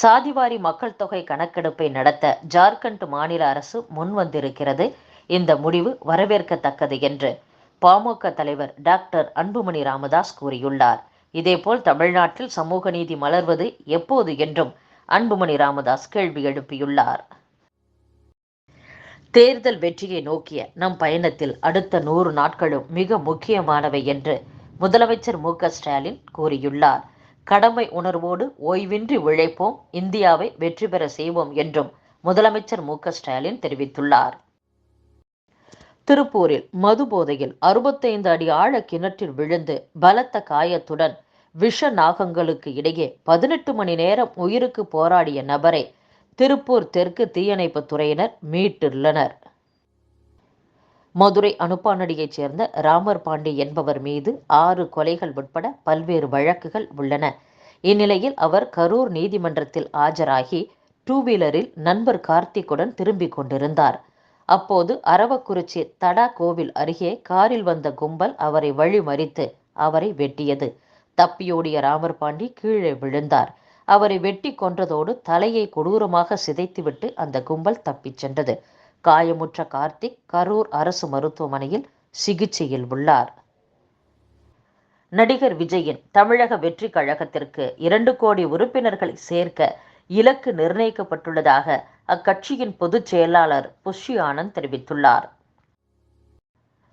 சாதிவாரி மக்கள் தொகை கணக்கெடுப்பை நடத்த ஜார்க்கண்ட் மாநில அரசு முன்வந்திருக்கிறது. இந்த முடிவு வரவேற்கத்தக்கது என்று பாமக தலைவர் டாக்டர் அன்புமணி ராமதாஸ் கூறியுள்ளார். இதேபோல் தமிழ்நாட்டில் சமூக நீதி மலர்வது எப்போது என்றும் அன்புமணி ராமதாஸ் கேள்வி எழுப்பியுள்ளார். தேர்தல் வெற்றியை நோக்கிய நம் பயணத்தில் அடுத்த நூறு நாட்களும் மிக முக்கியமானவை என்று முதலமைச்சர் மு க ஸ்டாலின் கூறியுள்ளார். கடமை உணர்வோடு ஓய்வின்றி உழைப்போம் இந்தியாவை வெற்றி பெற செய்வோம் என்றும் முதலமைச்சர் மு ஸ்டாலின் தெரிவித்துள்ளார். திருப்பூரில் மது போதையில் அறுபத்தைந்து அடி ஆழ கிணற்றில் விழுந்து பலத்த காயத்துடன் விஷ நாகங்களுக்கு இடையே பதினெட்டு மணி நேரம் உயிருக்கு போராடிய நபரை திருப்பூர் தெற்கு தீயணைப்பு துறையினர் மீட்டுள்ளனர். மதுரை அனுப்பானடியைச் சேர்ந்த ராமர் பாண்டி என்பவர் மீது ஆறு கொலைகள் உட்பட பல்வேறு வழக்குகள் உள்ளன. இந்நிலையில் அவர் கரூர் நீதிமன்றத்தில் ஆஜராகி டூ வீலரில் நண்பர் கார்த்திக்குடன் திரும்பிக் கொண்டிருந்தார். அப்போது அரவக்குறிச்சி தடா கோவில் அருகே காரில் வந்த கும்பல் அவரை வழிமறித்து அவரை வெட்டியது. தப்பியோடிய ராமர் பாண்டி கீழே விழுந்தார். அவரை வெட்டி கொன்றதோடு தலையை கொடூரமாக சிதைத்துவிட்டு அந்த கும்பல் தப்பிச் சென்றது. காயமுற்ற கார்த்திக் கரூர் அரசு மருத்துவமனையில் சிகிச்சையில் உள்ளார். நடிகர் விஜயின் தமிழக வெற்றி கழகத்திற்கு இரண்டு கோடி உறுப்பினர்களை சேர்க்க இலக்கு நிர்ணயிக்கப்பட்டுள்ளதாக அக்கட்சியின் பொதுச் செயலாளர் புஷ்ய ஆனந்த் தெரிவித்துள்ளார்.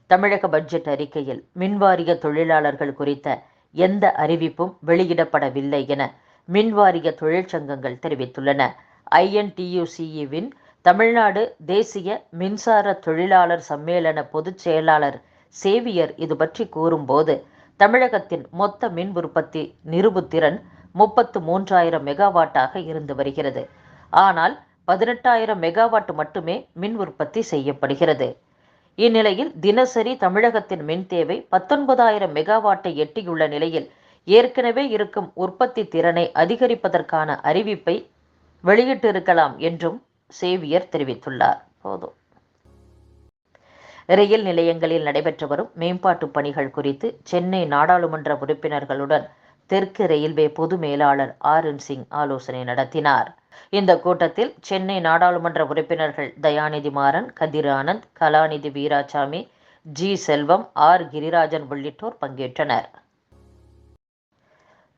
தமிழக பட்ஜெட் அறிக்கையில் மின்வாரிய தொழிலாளர்கள் குறித்த எந்த அறிவிப்பும் வெளியிடப்படவில்லை என மின்வாரிய தொழிற்சங்கங்கள் தெரிவித்துள்ளன. ஐஎன்டியூசிஇவின் தமிழ்நாடு தேசிய மின்சார தொழிலாளர் சம்மேளன பொதுச் செயலாளர் சேவியர் இது பற்றி கூறும்போது தமிழகத்தின் மொத்த மின் உற்பத்தி நிறுவுத்திறன் முப்பத்து மூன்றாயிரம் மெகாவாட்டாக இருந்து வருகிறது. ஆனால் பதினெட்டாயிரம் மெகாவாட் மட்டுமே மின் உற்பத்தி செய்யப்படுகிறது. இந்நிலையில் தினசரி தமிழகத்தின் மின் தேவை பத்தொன்பதாயிரம் மெகாவாட்டை எட்டியுள்ள நிலையில் ஏற்கனவே இருக்கும் உற்பத்தி திறனை அதிகரிப்பதற்கான அறிவிப்பை வெளியிட்டிருக்கலாம் என்றும் சேவியர் தெரிவித்துள்ளார். போதும். ரயில் நிலையங்களில் நடைபெற்று வரும் மேம்பாட்டு பணிகள் குறித்து சென்னை நாடாளுமன்ற உறுப்பினர்களுடன் தெற்கு ரயில்வே பொது மேலாளர் ஆர் என் சிங் ஆலோசனை நடத்தினார். இந்த கூட்டத்தில் சென்னை நாடாளுமன்ற உறுப்பினர்கள் தயாநிதி மாறன் கதிர் ஆனந்த் கலாநிதி வீராசாமி ஜி செல்வம் ஆர் கிரிராஜன் உள்ளிட்டோர் பங்கேற்றனர்.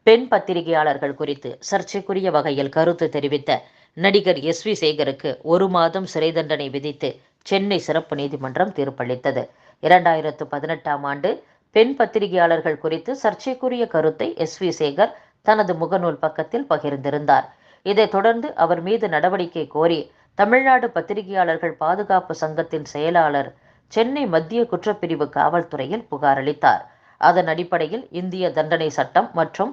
பெண் பத்திரிகையாளர்கள் குறித்து சர்ச்சைக்குரிய வகையில் கருத்து தெரிவித்த நடிகர் எஸ் வி சேகருக்கு ஒரு மாதம் சிறை தண்டனை விதித்து சென்னை சிறப்பு நீதிமன்றம் தீர்ப்பளித்தது. இரண்டாயிரத்து பதினெட்டாம் ஆண்டு பெண் பத்திரிகையாளர்கள் குறித்து சர்ச்சைக்குரிய கருத்தை எஸ் வி சேகர் தனது முகநூல் பக்கத்தில் பகிர்ந்திருந்தார். இதைத் தொடர்ந்து அவர் மீது நடவடிக்கை கோரி தமிழ்நாடு பத்திரிகையாளர்கள் பாதுகாப்பு சங்கத்தின் செயலாளர் சென்னை மத்திய குற்றப்பிரிவு காவல்துறையில் புகார் அளித்தார். அதன் அடிப்படையில் இந்திய தண்டனை சட்டம் மற்றும்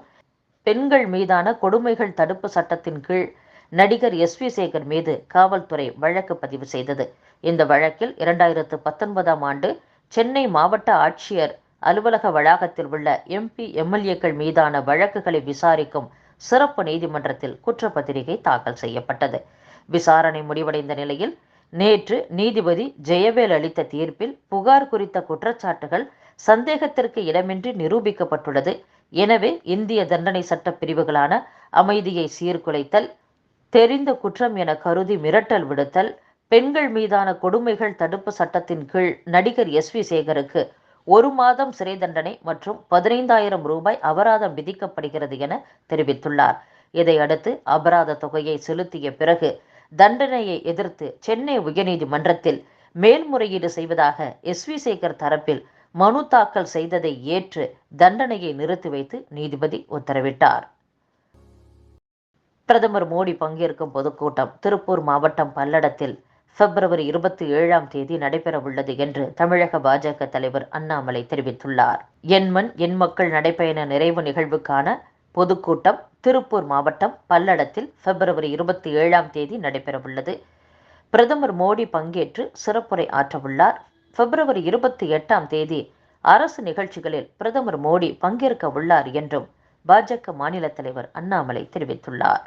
பெண்கள் மீதான கொடுமைகள் தடுப்பு சட்டத்தின் கீழ் நடிகர் எஸ் வி சேகர் மீது காவல்துறை வழக்கு பதிவு செய்தது. இந்த வழக்கில் இரண்டாயிரத்து பத்தொன்பதாம் ஆண்டு சென்னை மாவட்ட ஆட்சியர் அலுவலக வளாகத்தில் உள்ள எம்பி எம்எல்ஏக்கள் மீதான வழக்குகளை விசாரிக்கும் சிறப்பு நீதிமன்றத்தில் குற்றப்பத்திரிகை தாக்கல் செய்யப்பட்டது. விசாரணை முடிவடைந்த நிலையில் நேற்று நீதிபதி ஜெயவேல் அளித்த தீர்ப்பில் புகார் குறித்த குற்றச்சாட்டுகள் சந்தேகத்திற்கு இடமின்றி நிரூபிக்கப்பட்டுள்ளது. எனவே இந்திய தண்டனை சட்ட பிரிவுகளான அமைதியை சீர்குலைத்தல் தெரிந்த குற்றம் என கருதி மிரட்டல் விடுத்தல் பெண்கள் மீதான கொடுமைகள் தடுப்பு சட்டத்தின் கீழ் நடிகர் எஸ் வி சேகருக்கு ஒரு மாதம் சிறை தண்டனை மற்றும் பதினைந்தாயிரம் ரூபாய் அபராதம் விதிக்கப்படுகிறது என தெரிவித்துள்ளார். இதையடுத்து அபராத தொகையை செலுத்திய பிறகு தண்டனையை எதிர்த்து சென்னை உயர்நீதிமன்றத்தில் மேல்முறையீடு செய்வதாக எஸ் வி சேகர் தரப்பில் மனு தாக்கல் செய்ததை ஏற்று தண்டனையை நிறுத்தி வைத்து நீதிபதி உத்தரவிட்டார். பிரதமர் மோடி பங்கேற்கும் பொதுக்கூட்டம் திருப்பூர் மாவட்டம் பல்லடத்தில் பிப்ரவரி இருபத்தி ஏழாம் தேதி நடைபெறவுள்ளது என்று தமிழக பாஜக தலைவர் அண்ணாமலை தெரிவித்துள்ளார். எண்மண் எண் மக்கள் நடைபயண நிறைவு நிகழ்வுக்கான பொதுக்கூட்டம் திருப்பூர் மாவட்டம் பல்லடத்தில் பிப்ரவரி இருபத்தி ஏழாம் தேதி நடைபெறவுள்ளது. பிரதமர் மோடி பங்கேற்று சிறப்புரை ஆற்றவுள்ளார். பிப்ரவரி இருபத்தி எட்டாம் தேதி அரசு நிகழ்ச்சிகளில் பிரதமர் மோடி பங்கேற்க உள்ளார் என்றும் பாஜக மாநில தலைவர் அண்ணாமலை தெரிவித்துள்ளார்.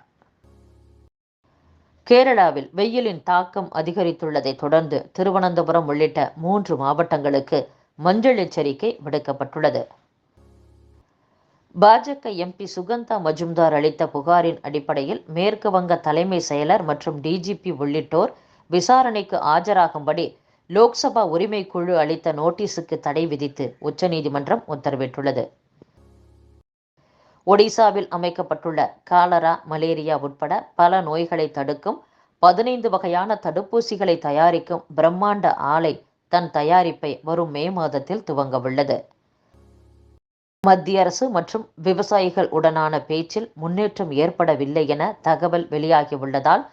கேரளாவில் வெயிலின் தாக்கம் அதிகரித்துள்ளதை தொடர்ந்து திருவனந்தபுரம் உள்ளிட்ட மூன்று மாவட்டங்களுக்கு மஞ்சள் எச்சரிக்கை விடுக்கப்பட்டுள்ளது. பாஜக எம்பி சுகந்தா மஜும்தார் அளித்த புகாரின் அடிப்படையில் மேற்கு வங்க தலைமை செயலர் மற்றும் டிஜிபி உள்ளிட்டோர் விசாரணைக்கு ஆஜராகும்படி லோக்சபா உரிமை குழு அளித்த நோட்டீஸுக்கு தடை விதித்து உச்சநீதிமன்றம் உத்தரவிட்டுள்ளது. ஒடிசாவில் அமைக்கப்பட்டுள்ள காலரா மலேரியா உட்பட பல நோய்களை தடுக்கும் பதினைந்து வகையான தடுப்பூசிகளை தயாரிக்கும் பிரம்மாண்ட ஆலை தன் தயாரிப்பை வரும் மே மாதத்தில் துவங்கவுள்ளது. மத்திய அரசு மற்றும் விவசாயிகள் உடனான பேச்சில் முன்னேற்றம் ஏற்படவில்லை என தகவல் வெளியாகியுள்ளதால்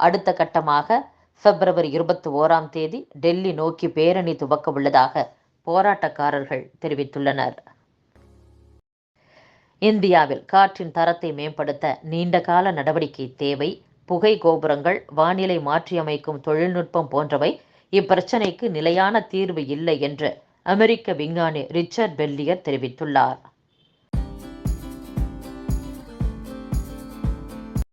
அடுத்த கட்டமாக பிப்ரவரி இருபத்தி ஓராம் தேதி டெல்லி நோக்கி பேரணி துவக்க உள்ளதாக போராட்டக்காரர்கள் தெரிவித்துள்ளனர். இந்தியாவில் காற்றின் தரத்தை மேம்படுத்த நீண்டகால நடவடிக்கை தேவை. புகை கோபுரங்கள் வானிலை மாற்றியமைக்கும் தொழில்நுட்பம் போன்றவை இப்பிரச்சினைக்கு நிலையான தீர்வு இல்லை என்று அமெரிக்க விஞ்ஞானி ரிச்சர்ட் பெல்லியர் தெரிவித்துள்ளார்.